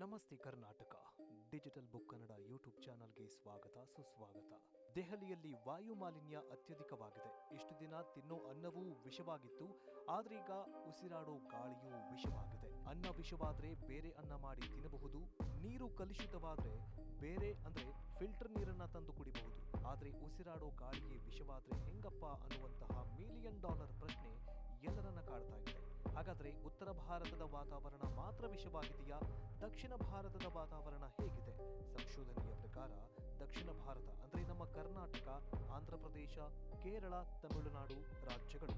ನಮಸ್ತೆ Karnataka. Digital book Kannada YouTube ಚಾನಲ್ಗೆ ಸ್ವಾಗತ, ಸುಸ್ವಾಗತ. ದೆಹಲಿಯಲ್ಲಿ ವಾಯು ಮಾಲಿನ್ಯ ಅತ್ಯಧಿಕವಾಗಿದೆ. ಇಷ್ಟು ದಿನ ತಿನ್ನೋ ಅನ್ನವೂ ವಿಷವಾಗಿತ್ತು. ಆದ್ರೀಗ ಉಸಿರಾಡೋ ಗಾಳಿಯೂ ವಿಷವಾಗಿದೆ. ಅನ್ನ ವಿಷವಾದ್ರೆ ಬೇರೆ ಅನ್ನ ಮಾಡಿ ತಿನ್ನಬಹುದು. ನೀರು ಕಲುಷಿತವಾದ್ರೆ ಬೇರೆ ಅಂದ್ರೆ ಫಿಲ್ಟರ್ ನೀರನ್ನ ತಂದು ಕುಡಿಬಹುದು. ಆದ್ರೆ ಉಸಿರಾಡೋ ಗಾಳಿಗೆ ವಿಷವಾದ್ರೆ ಹೆಂಗಪ್ಪ ಅನ್ನುವಂತಹ ಮಿಲಿಯನ್ ಡಾಲರ್ ಪ್ರಶ್ನೆ ಎಲ್ಲರನ್ನ ಕಾಡ್ತಾ ಇದೆ. ಹಾಗಾದ್ರೆ ಉತ್ತರ ಭಾರತದ ವಾತಾವರಣ ಮಾತ್ರ ವಿಷವಾಗಿದೆಯಾ? ದಕ್ಷಿಣ ಭಾರತದ ವಾತಾವರಣ ಹೇಗಿದೆ? ಸಂಶೋಧನೆಯ ಪ್ರಕಾರ ದಕ್ಷಿಣ ಭಾರತ ಅಂದ್ರೆ ನಮ್ಮ ಕರ್ನಾಟಕ, ಆಂಧ್ರ ಪ್ರದೇಶ, ಕೇರಳ, ತಮಿಳುನಾಡು ರಾಜ್ಯಗಳು.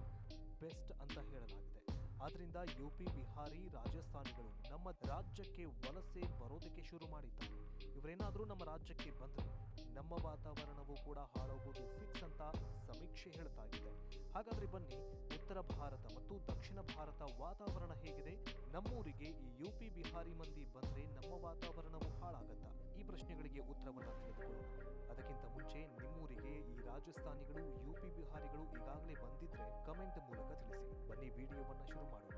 ಬೆಸ್ಟ್ ಅಂತ ಹೇಳಲಾಗಿದೆ. ಆದ್ರಿಂದ ಯುಪಿ, ಬಿಹಾರಿ, ರಾಜಸ್ಥಾನಿಗಳು ನಮ್ಮ ರಾಜ್ಯಕ್ಕೆ ವಲಸೆ ಬರೋದಕ್ಕೆ ಶುರು ಮಾಡಿದ್ದಾರೆ. ಇವರೇನಾದರೂ ನಮ್ಮ ರಾಜ್ಯಕ್ಕೆ ಬಂದರೆ ನಮ್ಮ ವಾತಾವರಣವೂ ಕೂಡ ಹಾಳಾಗೋದು ಫಿಕ್ಸ್ ಅಂತ ಸಮೀಕ್ಷೆ ಹೇಳ್ತಾ ಇದೆ. ಹಾಗಾದ್ರೆ ಬನ್ನಿ, ಉತ್ತರ ಭಾರತ ಮತ್ತು ದಕ್ಷಿಣ ಭಾರತ ವಾತಾವರಣ ಹೇಗಿದೆ? ನಮ್ಮೂರಿಗೆ ಈ ಯುಪಿ, ಬಿಹಾರಿ ಮಂದಿ ಬಂದರೆ ನಮ್ಮ ವಾತಾವರಣವು ಹಾಳಾಗತ್ತಾ? ಈ ಪ್ರಶ್ನೆಗಳಿಗೆ ಉತ್ತರವನ್ನು ತಿಳಿದುಕೊಳ್ಳೋಣ. ಅದಕ್ಕಿಂತ ಮುಂಚೆ ನಿಮ್ಮೂರಿಗೆ ಈ ರಾಜಸ್ಥಾನಿಗಳು, ಯುಪಿ ಬಿಹಾರಿಗಳು ಈಗಾಗಲೇ ಬಂದಿದ್ರೆ ಕಮೆಂಟ್ ಮೂಲಕ ತಿಳಿಸಿ. ಬನ್ನಿ ವಿಡಿಯೋವನ್ನು ಶುರು ಮಾಡೋಣ.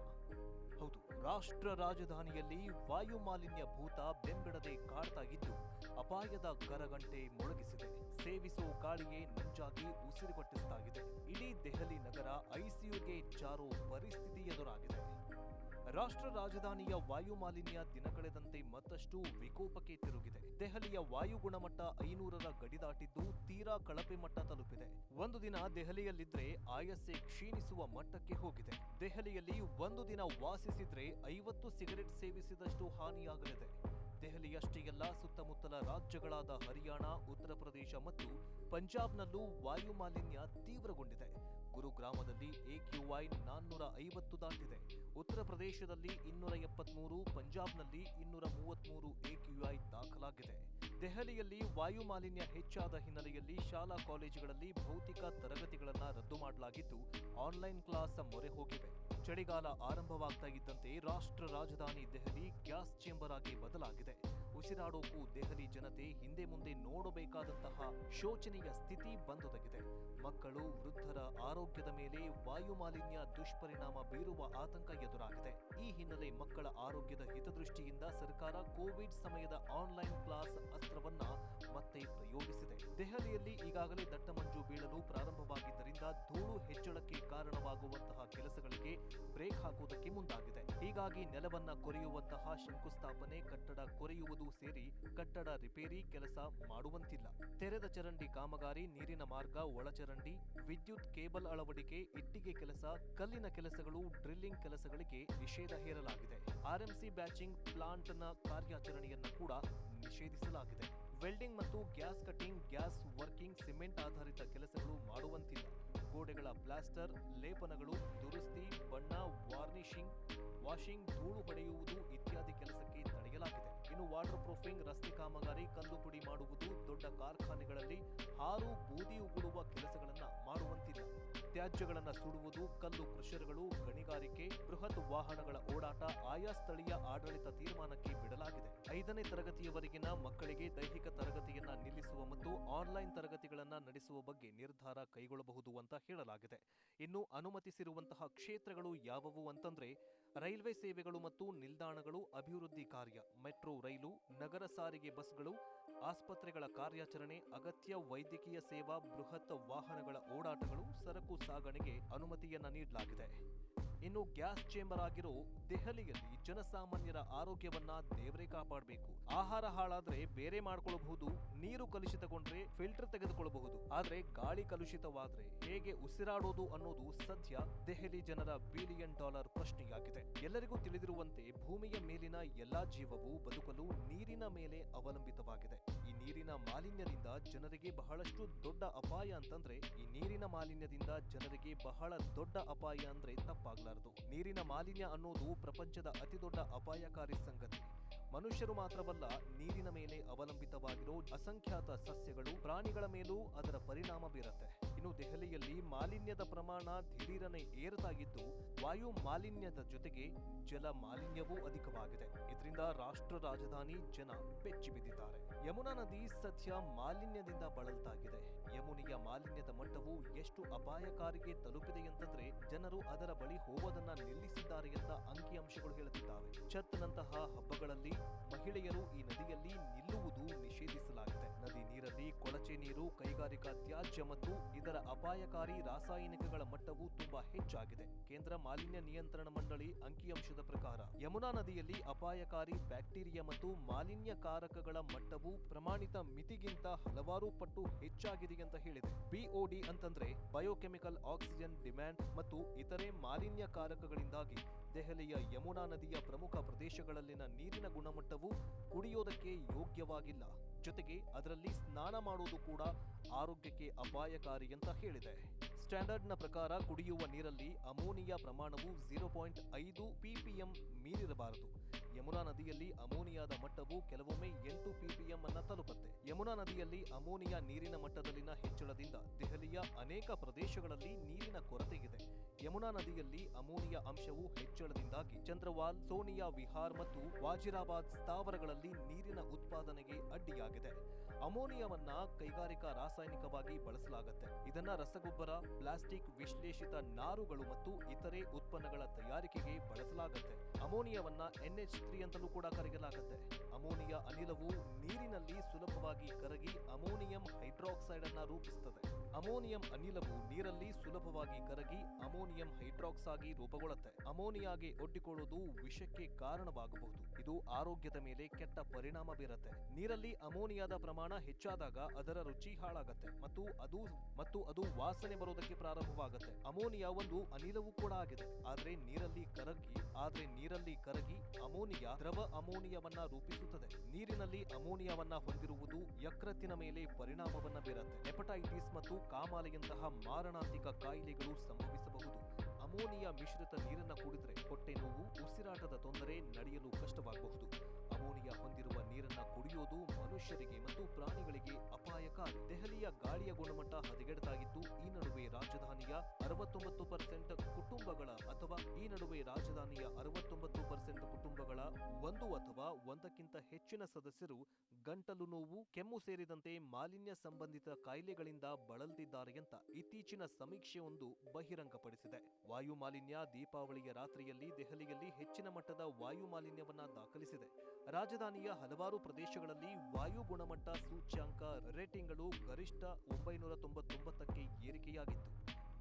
ಹೌದು, ರಾಷ್ಟ್ರ ರಾಜಧಾನಿಯಲ್ಲಿ ವಾಯು ಮಾಲಿನ್ಯ ಭೂತ ಬೆಂಬಿಡದೆ ಕಾಡ್ತಾ ಇದ್ದು ಅಪಾಯದ ಕರಗಂಟೆ ಮೊಳಗಿಸಿದೆ. ಸೇವಿಸೋ ಗಾಳಿಯೇ ನಂಜಾಗಿ ಉಸಿರುಗಟ್ಟಿಸ್ತಾ ಇದೆ ಇಡೀ ದೆಹಲಿ ನಗರ ಐಸಿಯುಗೆ ಜಾರೋ ಪರಿಸ್ಥಿತಿ ಎದುರಾಗಿದೆ. ರಾಷ್ಟ್ರ ರಾಜಧಾನಿಯ ವಾಯು ಮಾಲಿನ್ಯ ದಿನಕಳೆದಂತೆ ಮತ್ತಷ್ಟು ವಿಕೋಪಕ್ಕೆ ತಿರುಗಿದೆ. ದೆಹಲಿಯ ವಾಯು ಗುಣಮಟ್ಟ ಐನೂರರ ಗಡಿ ದಾಟಿದ್ದು ತೀರಾ ಕಳಪೆ ಮಟ್ಟ ತಲುಪಿದೆ. ಒಂದು ದಿನ ದೆಹಲಿಯಲ್ಲಿದ್ರೆ ಆಯಸ್ಸೆ ಕ್ಷೀಣಿಸುವ ಮಟ್ಟಕ್ಕೆ ಹೋಗಿದೆ. ದೆಹಲಿಯಲ್ಲಿ ಒಂದು ದಿನ ವಾಸಿಸಿದ್ರೆ ಐವತ್ತು ಸಿಗರೆಟ್ ಸೇವಿಸಿದಷ್ಟು ಹಾನಿಯಾಗಲಿದೆ. ದೆಹಲಿಯಷ್ಟೇ ಅಲ್ಲ ಸುತ್ತಮುತ್ತಲ ರಾಜ್ಯಗಳಾದ ಹರಿಯಾಣ, ಉತ್ತರ ಪ್ರದೇಶ ಮತ್ತು ಪಂಜಾಬ್ನಲ್ಲೂ ವಾಯು ಮಾಲಿನ್ಯ ತೀವ್ರಗೊಂಡಿದೆ. ಗುರುಗ್ರಾಮದಲ್ಲಿ ಎಕ್ಯುಐ ನಾನ್ನೂರ ಐವತ್ತು ದಾಟಿದೆ. ಉತ್ತರ ಪ್ರದೇಶದಲ್ಲಿ ಇನ್ನೂರ ಎಪ್ಪತ್ಮೂರು, ಪಂಜಾಬ್ನಲ್ಲಿ ಇನ್ನೂರ ಮೂವತ್ಮೂರು ಎಕ್ಯುಐ ದಾಖಲಾಗಿದೆ. ದೆಹಲಿಯಲ್ಲಿ ವಾಯು ಮಾಲಿನ್ಯ ಹೆಚ್ಚಾದ ಹಿನ್ನೆಲೆಯಲ್ಲಿ ಶಾಲಾ ಕಾಲೇಜುಗಳಲ್ಲಿ ಭೌತಿಕ ತರಗತಿಗಳನ್ನು ರದ್ದು ಮಾಡಲಾಗಿದ್ದು, ಆನ್ಲೈನ್ ಕ್ಲಾಸ್ ಮೊರೆ ಹೋಗಿವೆ. ಚಳಿಗಾಲ ಆರಂಭವಾಗ್ತಾ ಇದ್ದಂತೆ ರಾಷ್ಟ್ರ ರಾಜಧಾನಿ ದೆಹಲಿ ಗ್ಯಾಸ್ ಚೇಂಬರ್ ಆಗಿ ಬದಲಾಗಿದೆ. ಉಸಿರಾಡೋಕು ದೆಹಲಿ ಜನತೆ ಹಿಂದೆ ಮುಂದೆ ನೋಡಬೇಕಾದಂತಹ ಶೋಚನೀಯ ಸ್ಥಿತಿ ಬಂದೊದಗಿದೆ. ಮಕ್ಕಳು, ವೃದ್ಧರ ಆರೋಗ್ಯದ ಮೇಲೆ ವಾಯುಮಾಲಿನ್ಯ ದುಷ್ಪರಿಣಾಮ ಬೀರುವ ಆತಂಕ ಎದುರಾಗಿದೆ. ಈ ಹಿನ್ನೆಲೆ ಮಕ್ಕಳ ಆರೋಗ್ಯದ ಹಿತದೃಷ್ಟಿಯಿಂದ ಸರ್ಕಾರ ಕೋವಿಡ್ ಸಮಯದ ಆನ್ಲೈನ್ ಕ್ಲಾಸ್ ಅಸ್ತ್ರವನ್ನ ಮತ್ತೆ ಪ್ರಯೋಗಿಸಿದೆ. ದೆಹಲಿಯಲ್ಲಿ ಈಗಾಗಲೇ ದಟ್ಟಮಂಜು ಬೀಳಲು ಪ್ರಾರಂಭವಾಗಿದ್ದರಿಂದ ಧೂಳು ಹೆಚ್ಚಳಕ್ಕೆ ಕಾರಣವಾಗುವಂತಹ ಕೆಲಸಗಳಿಗೆ ಬ್ರೇಕ್ ಹಾಕುವುದಕ್ಕೆ ಮುಂದಾಗಿದೆ. ಹೀಗಾಗಿ ನೆಲವನ್ನ ಕೊರೆಯುವಂತಹ ಶಂಕುಸ್ಥಾಪನೆ, ಕಟ್ಟಡ ಕೊರೆಯುವುದು ಸೇರಿ ಕಟ್ಟಡ ರಿಪೇರಿ ಕೆಲಸ ಮಾಡುವಂತಿಲ್ಲ. ತೆರೆದ ಚರಂಡಿ ಕಾಮಗಾರಿ, ನೀರಿನ ಮಾರ್ಗ ಒಳಚರಂಡಿ ವಿದ್ಯುತ್ ಕೇಬಲ್ ಅಳವಡಿಕೆ, ಇಟ್ಟಿಗೆ ಕೆಲಸ, ಕಲ್ಲಿನ ಕೆಲಸಗಳು, ಡ್ರಿಲ್ಲಿಂಗ್ ಕೆಲಸಗಳಿಗೆ ನಿಷೇಧ ಹೇರಲಾಗಿದೆ. ಆರ್ಎಂಸಿ ಬ್ಯಾಚಿಂಗ್ ಪ್ಲಾಂಟ್ನ ಕಾರ್ಯಾಚರಣೆಯನ್ನು ಕೂಡ ನಿಷೇಧಿಸಲಾಗಿದೆ. ವೆಲ್ಡಿಂಗ್ ಮತ್ತು gas cutting, gas working, cement ಆಧಾರಿತ ಕೆಲಸಗಳು ಮಾಡುವಂತಿಲ್ಲ. ಗೋಡೆಗಳ ಪ್ಲಾಸ್ಟರ್, ಲೇಪನಗಳು, ದುರಸ್ತಿ, ಬಣ್ಣ, ವಾರ್ನಿಷಿಂಗ್, ವಾಷಿಂಗ್, ಧೂಳು ಹೊಡೆಯುವುದು ಇತ್ಯಾದಿ ಕೆಲಸಕ್ಕೆ ತಡೆಯಲಾಗಿದೆ. ಇನ್ನು ವಾಟರ್ ಪ್ರೂಫಿಂಗ್ ರಸ್ತೆ ಕಾಮಗಾರಿ ಕಲ್ಲು ಪುಡಿ ಮಾಡುವುದು ದೊಡ್ಡ ಕಾರ್ಖಾನೆಗಳಲ್ಲಿ ಹಾರು, ಬೂದಿ ಉಗುಳುವ ಕೆಲಸಗಳನ್ನ ಮಾಡುವಂತಿಲ್ಲ ತ್ಯಾಜ್ಯಗಳನ್ನು ಸುಡುವುದು, ಕಲ್ಲು ಕ್ರಷರ್ಗಳು, ಗಣಿಗಾರಿಕೆ, ಬೃಹತ್ ವಾಹನಗಳ ಓಡಾಟ ಆಯಾ ಸ್ಥಳೀಯ ಆಡಳಿತ ತೀರ್ಮಾನಕ್ಕೆ ಬಿಡಲಾಗಿದೆ. ಐದನೇ ತರಗತಿಯವರೆಗಿನ ಮಕ್ಕಳಿಗೆ ದೈಹಿಕ ತರಗತಿಯನ್ನ ನಿಲ್ಲಿಸುವ ಮತ್ತು ಆನ್ಲೈನ್ ತರಗತಿಗಳನ್ನ ನಡೆಸುವ ಬಗ್ಗೆ ನಿರ್ಧಾರ ಕೈಗೊಳ್ಳಬಹುದು ಅಂತ ಹೇಳಲಾಗಿದೆ. ಇನ್ನು ಅನುಮತಿಸಿರುವಂತಹ ಕ್ಷೇತ್ರಗಳು ಯಾವುವು ಅಂತಂದ್ರೆ, ರೈಲ್ವೆ ಸೇವೆಗಳು ಮತ್ತು ನಿಲ್ದಾಣಗಳು ಅಭಿವೃದ್ಧಿ ಕಾರ್ಯ, ಮೆಟ್ರೋ ರೈಲು, ನಗರ ಸಾರಿಗೆ ಬಸ್ಗಳು, ಆಸ್ಪತ್ರೆಗಳ ಕಾರ್ಯಾಚರಣೆ, ಅಗತ್ಯ ವೈದ್ಯಕೀಯ ಸೇವಾ, ಬೃಹತ್ ವಾಹನಗಳ ಓಡಾಟಗಳು ಸರಕು ಸಾಗಣೆಗೆ ಅನುಮತಿಯನ್ನ ನೀಡಲಾಗಿದೆ. ಇನ್ನು ಗ್ಯಾಸ್ ಚೇಂಬರ್ ಆಗಿರೋ ದೆಹಲಿಯಲ್ಲಿ ಜನಸಾಮಾನ್ಯರ ಆರೋಗ್ಯವನ್ನ ದೇವರೇ ಕಾಪಾಡಬೇಕು. ಆಹಾರ ಹಾಳಾದ್ರೆ ಬೇರೆ ಮಾಡ್ಕೊಳ್ಳಬಹುದು ನೀರು ಕಲುಷಿತಗೊಂಡ್ರೆ ಫಿಲ್ಟರ್ ತೆಗೆದುಕೊಳ್ಳಬಹುದು ಆದ್ರೆ ಗಾಳಿ ಕಲುಷಿತವಾದ್ರೆ ಹೇಗೆ ಉಸಿರಾಡೋದು ಅನ್ನೋದು ಸದ್ಯ ದೆಹಲಿ ಜನರ ಬಿಲಿಯನ್ ಡಾಲರ್ ಪ್ರಶ್ನೆಯಾಗಿದೆ. ಎಲ್ಲರಿಗೂ ತಿಳಿದಿರುವಂತೆ ಭೂಮಿಯ ಮೇಲಿನ ಎಲ್ಲಾ ಜೀವವು ಬದುಕಲು ನೀರಿನ ಮೇಲೆ ಅವಲಂಬಿತವಾಗಿದೆ. ನೀರಿನ ಮಾಲಿನ್ಯದಿಂದ ಜನರಿಗೆ ಬಹಳಷ್ಟು ದೊಡ್ಡ ಅಪಾಯ ಅಂತಂದ್ರೆ, ಈ ನೀರಿನ ಮಾಲಿನ್ಯದಿಂದ ಜನರಿಗೆ ಬಹಳ ದೊಡ್ಡ ಅಪಾಯ ಅಂದ್ರೆ ತಪ್ಪಾಗ್ಲಾರದು. ನೀರಿನ ಮಾಲಿನ್ಯ ಅನ್ನೋದು ಪ್ರಪಂಚದ ಅತಿದೊಡ್ಡ ಅಪಾಯಕಾರಿ ಸಂಗತಿ. ಮನುಷ್ಯರು ಮಾತ್ರವಲ್ಲ, ನೀರಿನ ಮೇಲೆ ಅವಲಂಬಿತವಾಗಿರೋ ಅಸಂಖ್ಯಾತ ಸಸ್ಯಗಳು ಪ್ರಾಣಿಗಳ ಮೇಲೂ ಅದರ ಪರಿಣಾಮ ಬೀರತ್ತೆ. ಇನ್ನು ದೆಹಲಿಯಲ್ಲಿ ಮಾಲಿನ್ಯದ ಪ್ರಮಾಣ ದಿಢೀರನೆ ಏರದಾಗಿದ್ದು, ವಾಯು ಮಾಲಿನ್ಯದ ಜೊತೆಗೆ ಜಲ ಮಾಲಿನ್ಯವೂ ಅಧಿಕವಾಗಿದೆ. ಇದರಿಂದ ರಾಷ್ಟ್ರ ರಾಜಧಾನಿ ಜನ ಬೆಚ್ಚಿ ಬಿದ್ದಿದ್ದಾರೆ. ಯಮುನಾ ನದಿ ಸದ್ಯ ಮಾಲಿನ್ಯದಿಂದ ಬಳಲ್ತಾಗಿದೆ. ಯಮುನಿಯ ಮಾಲಿನ್ಯದ ಮಟ್ಟವು ಎಷ್ಟು ಅಪಾಯಕಾರಿಗೆ ತಲುಪಿದೆ ಅಂತಂದ್ರೆ ಜನರು ಅದರ ಬಳಿ ಹೋಗೋದನ್ನ ನಿಲ್ಲಿಸಿದ್ದಾರೆ ಅಂತ ಅಂಕಿಅಂಶಗಳು ಹೇಳುತ್ತಿದ್ದಾವೆ. ಛತ್ನಂತಹ ಹಬ್ಬಗಳಲ್ಲಿ ಮಹಿಳೆಯರು ಈ ನದಿಯಲ್ಲಿ ನಿಲ್ಲುವುದು ನಿಷೇಧಿಸಲಾಗಿದೆ. ನದಿ ನೀರಲ್ಲಿ ಕೊಳಚೆ ನೀರು, ಕೈಗಾರಿಕಾ ತ್ಯಾಜ್ಯ ಮತ್ತು ಇದರ ಅಪಾಯಕಾರಿ ರಾಸಾಯನಿಕಗಳ ಮಟ್ಟವು ತುಂಬಾ ಹೆಚ್ಚಾಗಿದೆ. ಕೇಂದ್ರ ಮಾಲಿನ್ಯ ನಿಯಂತ್ರಣ ಮಂಡಳಿ ಅಂಕಿಅಂಶದ ಪ್ರಕಾರ ಯಮುನಾ ನದಿಯಲ್ಲಿ ಅಪಾಯಕಾರಿ ಬ್ಯಾಕ್ಟೀರಿಯಾ ಮತ್ತು ಮಾಲಿನ್ಯಕಾರಕಗಳ ಮಟ್ಟವು ಪ್ರಮಾಣಿತ ಮಿತಿಗಿಂತ ಹಲವಾರು ಪಟ್ಟು ಹೆಚ್ಚಾಗಿದೆ ಅಂತ ಹೇಳಿದೆ. ಬಿಒಡಿ ಅಂತಂದ್ರೆ ಬಯೋಕೆಮಿಕಲ್ ಆಕ್ಸಿಜನ್ ಡಿಮ್ಯಾಂಡ್ ಮತ್ತು ಇತರೆ ಮಾಲಿನ್ಯಕಾರಕಗಳಿಂದಾಗಿ ದೆಹಲಿಯ ಯಮುನಾ ನದಿಯ ಪ್ರಮುಖ ಪ್ರದೇಶಗಳಲ್ಲಿನ ನೀರಿನ ಗುಣಮಟ್ಟವು ಕುಡಿಯೋದಕ್ಕೆ ಯೋಗ್ಯವಾಗಿಲ್ಲ. ಜೊತೆಗೆ ಅದರಲ್ಲಿ ಸ್ನಾನ ಮಾಡುವುದು ಕೂಡ ಆರೋಗ್ಯಕ್ಕೆ ಅಪಾಯಕಾರಿ ಅಂತ ಹೇಳಿದೆ. ಸ್ಟ್ಯಾಂಡರ್ಡ್ನ ಪ್ರಕಾರ ಕುಡಿಯುವ ನೀರಲ್ಲಿ ಅಮೋನಿಯಾ ಪ್ರಮಾಣವು ಝೀರೋ ಪಾಯಿಂಟ್ ಐದು ಪಿಪಿಎಂ ಮೀರಿರಬಾರದು. ಯಮುನಾ ನದಿಯಲ್ಲಿ ಅಮೋನಿಯಾದ ಮಟ್ಟವು ಕೆಲವೊಮ್ಮೆ ಎಂಟು ಪಿಪಿಎಂ ಅನ್ನು ತಲುಪುತ್ತೆ. ಯಮುನಾ ನದಿಯಲ್ಲಿ ಅಮೋನಿಯಾ ನೀರಿನ ಮಟ್ಟದಲ್ಲಿನ ಹೆಚ್ಚಳದಿಂದ ದೆಹಲಿಯ ಅನೇಕ ಪ್ರದೇಶಗಳಲ್ಲಿ ನೀರಿನ ಕೊರತೆಯಿದೆ. ಯಮುನಾ ನದಿಯಲ್ಲಿ ಅಮೋನಿಯಾ ಅಂಶವು ಹೆಚ್ಚಳದಿಂದಾಗಿ ಚಂದ್ರವಾಲ್ ಸೋನಿಯಾ ವಿಹಾರ್ ಮತ್ತು ವಾಜಿರಾಬಾದ್ ಸ್ಥಾವರಗಳಲ್ಲಿ ನೀರಿನ ಉತ್ಪಾದನೆಗೆ ಅಡ್ಡಿಯಾಗಿದೆ. ಅಮೋನಿಯಾವನ್ನ ಕೈಗಾರಿಕಾ ರಾಸಾಯನಿಕವಾಗಿ ಬಳಸಲಾಗುತ್ತೆ. ಇದನ್ನ ರಸಗೊಬ್ಬರ, ಪ್ಲಾಸ್ಟಿಕ್ ವಿಶ್ಲೇಷಿತ ನಾರುಗಳು ಮತ್ತು ಇತರೆ ಉತ್ಪನ್ನಗಳ ತಯಾರಿಕೆಗೆ ಬಳಸಲಾಗುತ್ತೆ. ಅಮೋನಿಯಾವನ್ನ ಎನ್ಎಚ್ ತ್ರೀ ಅಂತಲೂ ಕೂಡ ಕರೆಯಲಾಗುತ್ತೆ. ಅಮೋನಿಯಾ ಅನಿಲವು ನೀರಿನಲ್ಲಿ ಸುಲಭವಾಗಿ ಕರಗಿ ಅಮೋನಿಯಂ ಹೈಡ್ರಾಕ್ಸೈಡ್ ಅನ್ನ ರೂಪಿಸುತ್ತದೆ ಅಮೋನಿಯಂ ಅನಿಲವು ನೀರಲ್ಲಿ ಸುಲಭವಾಗಿ ಕರಗಿ ಅಮೋನಿಯಂ ಹೈಡ್ರಾಕ್ಸ್ ಆಗಿ ರೂಪುಗೊಳ್ಳುತ್ತೆ. ಅಮೋನಿಯಾಗೆ ಒಡ್ಡಿಕೊಳ್ಳುವುದು ವಿಷಕ್ಕೆ ಕಾರಣವಾಗಬಹುದು. ಇದು ಆರೋಗ್ಯದ ಮೇಲೆ ಕೆಟ್ಟ ಪರಿಣಾಮ ಬೀರುತ್ತೆ. ನೀರಲ್ಲಿ ಅಮೋನಿಯಾದ ಪ್ರಮಾಣ ಹೆಚ್ಚಾದಾಗ ಅದರ ರುಚಿ ಹಾಳಾಗತ್ತೆ ಮತ್ತು ಅದು ಮತ್ತು ಅದು ವಾಸನೆ ಬರೋದಕ್ಕೆ ಪ್ರಾರಂಭವಾಗುತ್ತೆ. ಅಮೋನಿಯಾ ಒಂದು ಅನಿಲವೂ ಕೂಡ ಆಗಿದೆ. ಆದ್ರೆ ನೀರಲ್ಲಿ ಕರಗಿ, ಆದ್ರೆ ನೀರಲ್ಲಿ ಕರಗಿ ಅಮೋನಿಯಾ ದ್ರವ ಅಮೋನಿಯಾವನ್ನ ರೂಪಿಸುತ್ತದೆ. ನೀರಿನಲ್ಲಿ ಅಮೋನಿಯಾವನ್ನ ಹೊಂದಿರುವುದು ಯಕೃತ್ತಿನ ಮೇಲೆ ಪರಿಣಾಮವನ್ನ ಬೀರುತ್ತೆ. ಹೆಪಟೈಟಿಸ್ ಮತ್ತು ಕಾಮಾಲೆಯಂತಹ ಮಾರಣಾಂತಿಕ ಕಾಯಿಲೆಗಳು ಸಂಭವಿಸಬಹುದು. ಅಮೋನಿಯಾ ಮಿಶ್ರಿತ ನೀರನ್ನ ಕುಡಿದ್ರೆ ಹೊಟ್ಟೆ ನೋವು, ಉಸಿರಾಟದ ತೊಂದರೆ ನಡೆಯಲು ಕಷ್ಟವಾಗಬಹುದು. ಮನುಷ್ಯರಿಗೆ ಮತ್ತು ಪ್ರಾಣಿಗಳಿಗೆ ಅಪಾಯಕಾರಿ ದೆಹಲಿಯ ಗಾಳಿಯ ಗುಣಮಟ್ಟ ಹದಗೆಡತಾಗಿದ್ದು, ಈ ನಡುವೆ ರಾಜಧಾನಿಯ ಅರವತ್ತೊಂಬತ್ತು ಪರ್ಸೆಂಟ್ ಕುಟುಂಬಗಳ ಅಥವಾ ಈ ನಡುವೆ ರಾಜಧಾನಿಯ ಅರವತ್ತೊಂಬತ್ತು ಪರ್ಸೆಂಟ್ ಕುಟುಂಬಗಳ ಒಂದು ಅಥವಾ ಒಂದಕ್ಕಿಂತ ಹೆಚ್ಚಿನ ಸದಸ್ಯರು ಗಂಟಲು ನೋವು, ಕೆಮ್ಮು ಸೇರಿದಂತೆ ಮಾಲಿನ್ಯ ಸಂಬಂಧಿತ ಕಾಯಿಲೆಗಳಿಂದ ಬಳಲ್ತಿದ್ದಾರೆ ಅಂತ ಇತ್ತೀಚಿನ ಸಮೀಕ್ಷೆಯೊಂದು ಬಹಿರಂಗಪಡಿಸಿದೆ. ವಾಯು ಮಾಲಿನ್ಯ ದೀಪಾವಳಿಯ ರಾತ್ರಿಯಲ್ಲಿ ದೆಹಲಿಯಲ್ಲಿ ಹೆಚ್ಚಿನ ಮಟ್ಟದ ವಾಯು ಮಾಲಿನ್ಯವನ್ನ ದಾಖಲಿಸಿದೆ. ರಾಜಧಾನಿಯ ಹಲವಾರು ಪ್ರದೇಶಗಳಲ್ಲಿ ವಾಯು ಗುಣಮಟ್ಟ ಸೂಚ್ಯಾಂಕ ರೇಟಿಂಗ್ಗಳು ಗರಿಷ್ಠ ಒಂಬೈನೂರ ತೊಂಬತ್ತೊಂಬತ್ತಕ್ಕೆ ಏರಿಕೆಯಾಗಿತ್ತು.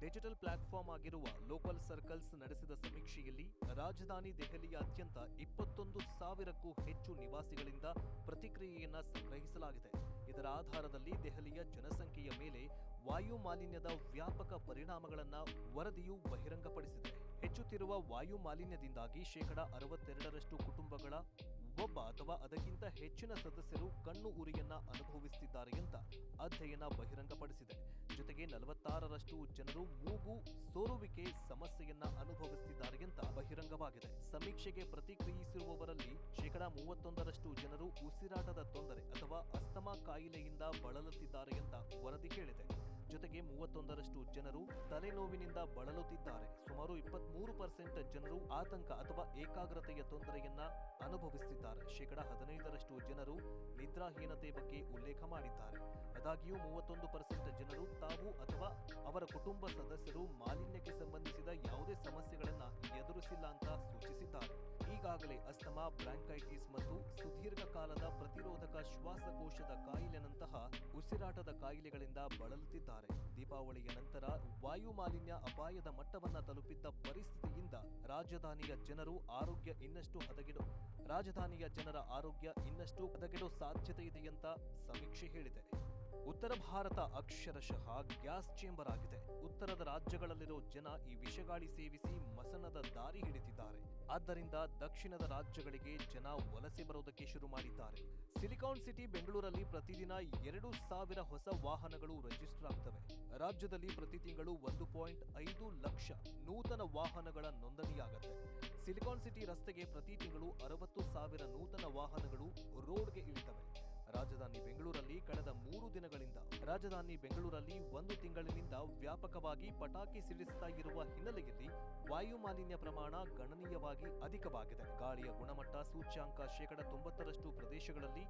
ಡಿಜಿಟಲ್ ಪ್ಲಾಟ್ಫಾರ್ಮ್ ಆಗಿರುವ ಲೋಕಲ್ ಸರ್ಕಲ್ಸ್ ನಡೆಸಿದ ಸಮೀಕ್ಷೆಯಲ್ಲಿ ರಾಜಧಾನಿ ದೆಹಲಿಯಾದ್ಯಂತ ಇಪ್ಪತ್ತೊಂದು ಸಾವಿರಕ್ಕೂ ಹೆಚ್ಚು ನಿವಾಸಿಗಳಿಂದ ಪ್ರತಿಕ್ರಿಯೆಯನ್ನು ಸಂಗ್ರಹಿಸಲಾಗಿದೆ. ಇದರ ಆಧಾರದಲ್ಲಿ ದೆಹಲಿಯ ಜನಸಂಖ್ಯೆಯ ಮೇಲೆ ವಾಯು ಮಾಲಿನ್ಯದ ವ್ಯಾಪಕ ಪರಿಣಾಮಗಳನ್ನು ವರದಿಯು ಬಹಿರಂಗಪಡಿಸಿದೆ. ಹೆಚ್ಚುತ್ತಿರುವ ವಾಯು ಮಾಲಿನ್ಯದಿಂದಾಗಿ ಶೇಕಡ ಅರವತ್ತೆರಡರಷ್ಟು ಕುಟುಂಬಗಳ ಒಬ್ಬ ಅಥವಾ ಅದಕ್ಕಿಂತ ಹೆಚ್ಚಿನ ಸದಸ್ಯರು ಕಣ್ಣು ಉರಿಯನ್ನ ಅನುಭವಿಸುತ್ತಿದ್ದಾರೆ ಅಂತ ಅಧ್ಯಯನ ಬಹಿರಂಗಪಡಿಸಿದೆ. ಜೊತೆಗೆ ನಲವತ್ತಾರರಷ್ಟು ಜನರು ಮೂಗು ಸೋರುವಿಕೆ ಸಮಸ್ಯೆಯನ್ನ ಅನುಭವಿಸುತ್ತಿದ್ದಾರೆ ಅಂತ ಬಹಿರಂಗವಾಗಿದೆ. ಸಮೀಕ್ಷೆಗೆ ಪ್ರತಿಕ್ರಿಯಿಸಿರುವವರಲ್ಲಿ ಶೇಕಡಾ ಮೂವತ್ತೊಂದರಷ್ಟು ಜನರು ಉಸಿರಾಟದ ತೊಂದರೆ ಅಥವಾ ಅಸ್ತಮಾ ಕಾಯಿಲೆಯಿಂದ ಬಳಲುತ್ತಿದ್ದಾರೆ ಅಂತ ವರದಿ ಹೇಳಿದೆ ಜೊತೆಗೆ ಮೂವತ್ತೊಂದರಷ್ಟು ಜನರು ತಲೆನೋವಿನಿಂದ ಬಳಲುತ್ತಿದ್ದಾರೆ. ಸುಮಾರು ಇಪ್ಪತ್ಮೂರು ಪರ್ಸೆಂಟ್ ಜನರು ಆತಂಕ ಅಥವಾ ಏಕಾಗ್ರತೆಯ ತೊಂದರೆಯನ್ನ ಅನುಭವಿಸುತ್ತಿದ್ದಾರೆ. ಶೇಕಡ ಹದಿನೈದರಷ್ಟು ಜನರು ನಿದ್ರಾಹೀನತೆ ಬಗ್ಗೆ ಉಲ್ಲೇಖ ಮಾಡಿದ್ದಾರೆ. ಆದಾಗ್ಯೂ ಮೂವತ್ತೊಂದು ಪರ್ಸೆಂಟ್ ಜನರು ತಾವು ಅಥವಾ ಅವರ ಕುಟುಂಬ ಸದಸ್ಯರು ಮಾಲಿನ್ಯಕ್ಕೆ ಸಂಬಂಧಿಸಿದ ಯಾವುದೇ ಸಮಸ್ಯೆಗಳನ್ನ ಎದುರಿಸಿಲ್ಲ ಅಂತ ಸೂಚಿಸಿದ್ದಾರೆ. ಈಗಾಗಲೇ ಅಸ್ತಮಾ, ಬ್ರಾಂಕೈಟಿಸ್ ಮತ್ತು ಸುದೀರ್ಘ ಕಾಲದ ಪ್ರತಿರೋಧಕ ಶ್ವಾಸಕೋಶದ ಕಾಯಿಲೆನಂತಹ ಉಸಿರಾಟದ ಕಾಯಿಲೆಗಳಿಂದ ಬಳಲುತ್ತಿದ್ದಾರೆ. ದೀಪಾವಳಿಯ ನಂತರ ವಾಯು ಮಾಲಿನ್ಯ ಅಪಾಯದ ಮಟ್ಟವನ್ನು ತಲುಪಿದ್ದ ಪರಿಸ್ಥಿತಿಯಿಂದ ರಾಜಧಾನಿಯ ಜನರು ಆರೋಗ್ಯ ಇನ್ನಷ್ಟು ಹದಗೆಡು, ರಾಜಧಾನಿಯ ಜನರ ಆರೋಗ್ಯ ಇನ್ನಷ್ಟು ಹದಗೆಡೋ ಸಾಧ್ಯತೆ ಇದೆಯಂತ ಸಮೀಕ್ಷೆ ಹೇಳಿದೆ ಉತ್ತರ ಭಾರತ ಅಕ್ಷರಶಃ ಗ್ಯಾಸ್ ಚೇಂಬರ್ ಆಗಿದೆ. ಉತ್ತರದ ರಾಜ್ಯಗಳಲ್ಲಿರೋ ಜನ ಈ ವಿಷಗಾಳಿ ಸೇವಿಸಿ ಮಸನದ ದಾರಿ ಹಿಡಿದಿದ್ದಾರೆ. ಆದ್ದರಿಂದ ದಕ್ಷಿಣದ ರಾಜ್ಯಗಳಿಗೆ ಜನ ವಲಸೆ ಬರೋದಕ್ಕೆ ಶುರು ಮಾಡಿದ್ದಾರೆ. ಸಿಲಿಕಾನ್ ಸಿಟಿ ಬೆಂಗಳೂರಲ್ಲಿ ಪ್ರತಿದಿನ ಎರಡು ಸಾವಿರ ಹೊಸ ವಾಹನಗಳು ರಿಜಿಸ್ಟರ್ ಆಗ್ತವೆ. ರಾಜ್ಯದಲ್ಲಿ ಪ್ರತಿ ತಿಂಗಳು ಒಂದು ಪಾಯಿಂಟ್ ಐದು ಲಕ್ಷ ನೂತನ ವಾಹನಗಳ ನೋಂದಣಿಯಾಗತ್ತೆ. ಸಿಲಿಕಾನ್ ಸಿಟಿ ರಸ್ತೆಗೆ ಪ್ರತಿ ತಿಂಗಳು ಅರವತ್ತು ಸಾವಿರ ನೂತನ ವಾಹನಗಳು ರೋಡ್ಗೆ ಇಳಿತವೆ. ರಾಜಧಾನಿ ಬೆಂಗಳೂರಲ್ಲಿ ಕಳೆದ ಮೂರು ದಿನಗಳಿಂದ, ರಾಜಧಾನಿ ಬೆಂಗಳೂರಲ್ಲಿ ಒಂದು ತಿಂಗಳಿನಿಂದ ವ್ಯಾಪಕವಾಗಿ ಪಟಾಕಿ ಸಿಡಿಸ್ತಾ ಇರುವ ಹಿನ್ನೆಲೆಯಲ್ಲಿ ವಾಯು ಮಾಲಿನ್ಯ ಪ್ರಮಾಣ ಗಣನೀಯವಾಗಿ ಅಧಿಕವಾಗಿದೆ. ಗಾಳಿಯ ಗುಣಮಟ್ಟ ಸೂಚ್ಯಾಂಕ ಶೇಕಡ ತೊಂಬತ್ತರಷ್ಟು ಪ್ರದೇಶಗಳಲ್ಲಿ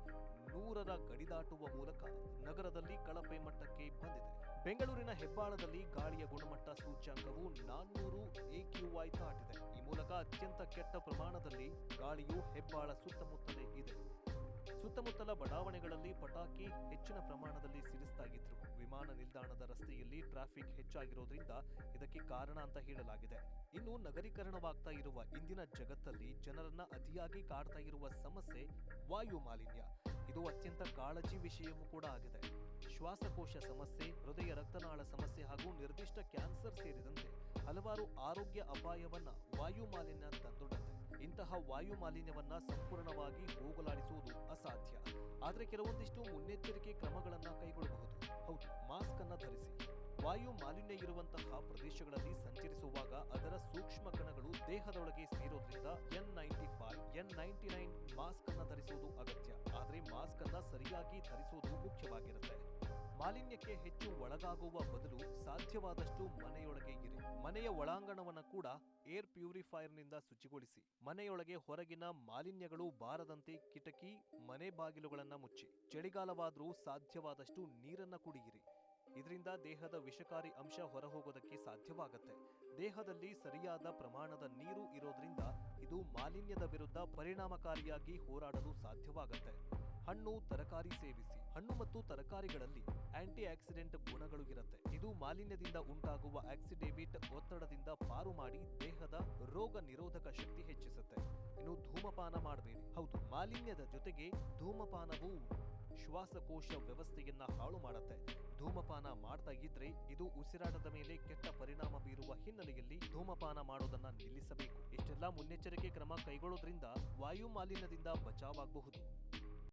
ನೂರರ ಗಡಿದಾಟುವ ಮೂಲಕ ನಗರದಲ್ಲಿ ಕಳಪೆ ಮಟ್ಟಕ್ಕೆ ಬಂದಿದೆ. ಬೆಂಗಳೂರಿನ ಹೆಬ್ಬಾಳದಲ್ಲಿ ಗಾಳಿಯ ಗುಣಮಟ್ಟ ಸೂಚ್ಯಾಂಕವು ನಾನ್ನೂರು ಎಕ್ಯುಐ ದಾಟಿದೆ. ಈ ಮೂಲಕ ಅತ್ಯಂತ ಕೆಟ್ಟ ಪ್ರಮಾಣದಲ್ಲಿ ಗಾಳಿಯು ಹೆಬ್ಬಾಳ ಸುತ್ತಮುತ್ತಲೇ ಇದೆ. ಸುತ್ತಮುತ್ತಲ ಬಡಾವಣೆಗಳಲ್ಲಿ ಪಟಾಕಿ ಹೆಚ್ಚಿನ ಪ್ರಮಾಣದಲ್ಲಿ ಸಿಡಿಸ್ತಾಗಿದ್ರು. ವಿಮಾನ ನಿಲ್ದಾಣದ ರಸ್ತೆಯಲ್ಲಿ ಟ್ರಾಫಿಕ್ ಹೆಚ್ಚಾಗಿರೋದ್ರಿಂದ ಇದಕ್ಕೆ ಕಾರಣ ಅಂತ ಹೇಳಲಾಗಿದೆ. ಇನ್ನು ನಗರೀಕರಣವಾಗ್ತಾ ಇರುವ ಇಂದಿನ ಜಗತ್ತಲ್ಲಿ ಜನರನ್ನ ಅತಿಯಾಗಿ ಕಾಡ್ತಾ ಇರುವ ಸಮಸ್ಯೆ ವಾಯು ಮಾಲಿನ್ಯ. ಇದು ಅತ್ಯಂತ ಕಾಳಜಿ ವಿಷಯವೂ ಕೂಡ ಆಗಿದೆ. ಶ್ವಾಸಕೋಶ ಸಮಸ್ಯೆ, ಹೃದಯ ರಕ್ತನಾಳ ಸಮಸ್ಯೆ ಹಾಗೂ ನಿರ್ದಿಷ್ಟ ಕ್ಯಾನ್ಸರ್ ಸೇರಿದಂತೆ ಹಲವಾರು ಆರೋಗ್ಯ ಅಪಾಯವನ್ನ ವಾಯು ಮಾಲಿನ್ಯ ತಂದೊಡ್ಡುತ್ತೆ ಇಂತಹ ವಾಯು ಮಾಲಿನ್ಯವನ್ನ ಸಂಪೂರ್ಣವಾಗಿ ಹೋಗಲಾಡಿಸುವುದು ಅಸಾಧ್ಯ. ಆದರೆ ಕೆಲವೊಂದಿಷ್ಟು ಮುನ್ನೆಚ್ಚರಿಕೆ ಕ್ರಮಗಳನ್ನ ಕೈಗೊಳ್ಳಬಹುದು. ಹೌದು, ಮಾಸ್ಕ್ ಅನ್ನ ಧರಿಸಿ. ವಾಯು ಮಾಲಿನ್ಯ ಇರುವಂತಹ ಪ್ರದೇಶಗಳಲ್ಲಿ ಸಂಚರಿಸುವಾಗ ಅದರ ಸೂಕ್ಷ್ಮ ಕಣಗಳು ದೇಹದೊಳಗೆ ಸೇರೋದ್ರಿಂದ N ninety five, N ninety nine mask ಅನ್ನ ಧರಿಸುವುದು ಅಗತ್ಯ. ಆದರೆ ಮಾಸ್ಕ್ ಅನ್ನ ಸರಿಯಾಗಿ ಧರಿಸುವುದು ಮುಖ್ಯವಾಗಿರುತ್ತೆ. ಮಾಲಿನ್ಯಕ್ಕೆ ಹೆಚ್ಚು ಒಳಗಾಗುವ ಬದಲು ಸಾಧ್ಯವಾದಷ್ಟು ಮನೆಯೊಳಗೆ ಇರಿ. ಮನೆಯ ಒಳಾಂಗಣವನ್ನು ಕೂಡ ಏರ್ ಪ್ಯೂರಿಫೈಯರ್ನಿಂದ ಶುಚಿಗೊಳಿಸಿ. ಮನೆಯೊಳಗೆ ಹೊರಗಿನ ಮಾಲಿನ್ಯಗಳು ಬಾರದಂತೆ ಕಿಟಕಿ, ಮನೆ ಬಾಗಿಲುಗಳನ್ನು ಮುಚ್ಚಿ. ಚಳಿಗಾಲವಾದರೂ ಸಾಧ್ಯವಾದಷ್ಟು ನೀರನ್ನ ಕುಡಿಯಿರಿ. ಇದರಿಂದ ದೇಹದ ವಿಷಕಾರಿ ಅಂಶ ಹೊರಹೋಗೋದಕ್ಕೆ ಸಾಧ್ಯವಾಗುತ್ತೆ. ದೇಹದಲ್ಲಿ ಸರಿಯಾದ ಪ್ರಮಾಣದ ನೀರು ಇರೋದ್ರಿಂದ ಇದು ಮಾಲಿನ್ಯದ ವಿರುದ್ಧ ಪರಿಣಾಮಕಾರಿಯಾಗಿ ಹೋರಾಡಲು ಸಾಧ್ಯವಾಗುತ್ತೆ. ಹಣ್ಣು, ತರಕಾರಿ ಸೇವಿಸಿ. ಹಣ್ಣು ಮತ್ತು ತರಕಾರಿಗಳಲ್ಲಿ ಆಂಟಿ ಆಕ್ಸಿಡೆಂಟ್ ಗುಣಗಳು ಇರುತ್ತೆ. ಇದು ಮಾಲಿನ್ಯದಿಂದ ಉಂಟಾಗುವ ಆಕ್ಸಿಡೇವಿಟ್ ಒತ್ತಡದಿಂದ ಪಾರು ಮಾಡಿ ದೇಹದ ರೋಗ ನಿರೋಧಕ ಶಕ್ತಿ ಹೆಚ್ಚಿಸುತ್ತೆ. ಇನ್ನು ಧೂಮಪಾನ ಮಾಡಬೇಡಿ. ಹೌದು, ಮಾಲಿನ್ಯದ ಜೊತೆಗೆ ಧೂಮಪಾನವು ಶ್ವಾಸಕೋಶ ವ್ಯವಸ್ಥೆಯನ್ನ ಹಾಳು ಮಾಡುತ್ತೆ. ಧೂಮಪಾನ ಮಾಡ್ತಾ ಇದ್ರೆ ಇದು ಉಸಿರಾಟದ ಮೇಲೆ ಕೆಟ್ಟ ಪರಿಣಾಮ ಬೀರುವ ಹಿನ್ನೆಲೆಯಲ್ಲಿ ಧೂಮಪಾನ ಮಾಡೋದನ್ನ ನಿಲ್ಲಿಸಬೇಕು. ಇಷ್ಟೆಲ್ಲಾ ಮುನ್ನೆಚ್ಚರಿಕೆ ಕ್ರಮ ಕೈಗೊಳ್ಳೋದ್ರಿಂದ ವಾಯು ಮಾಲಿನ್ಯದಿಂದ ಬಚಾವಾಗಬಹುದು.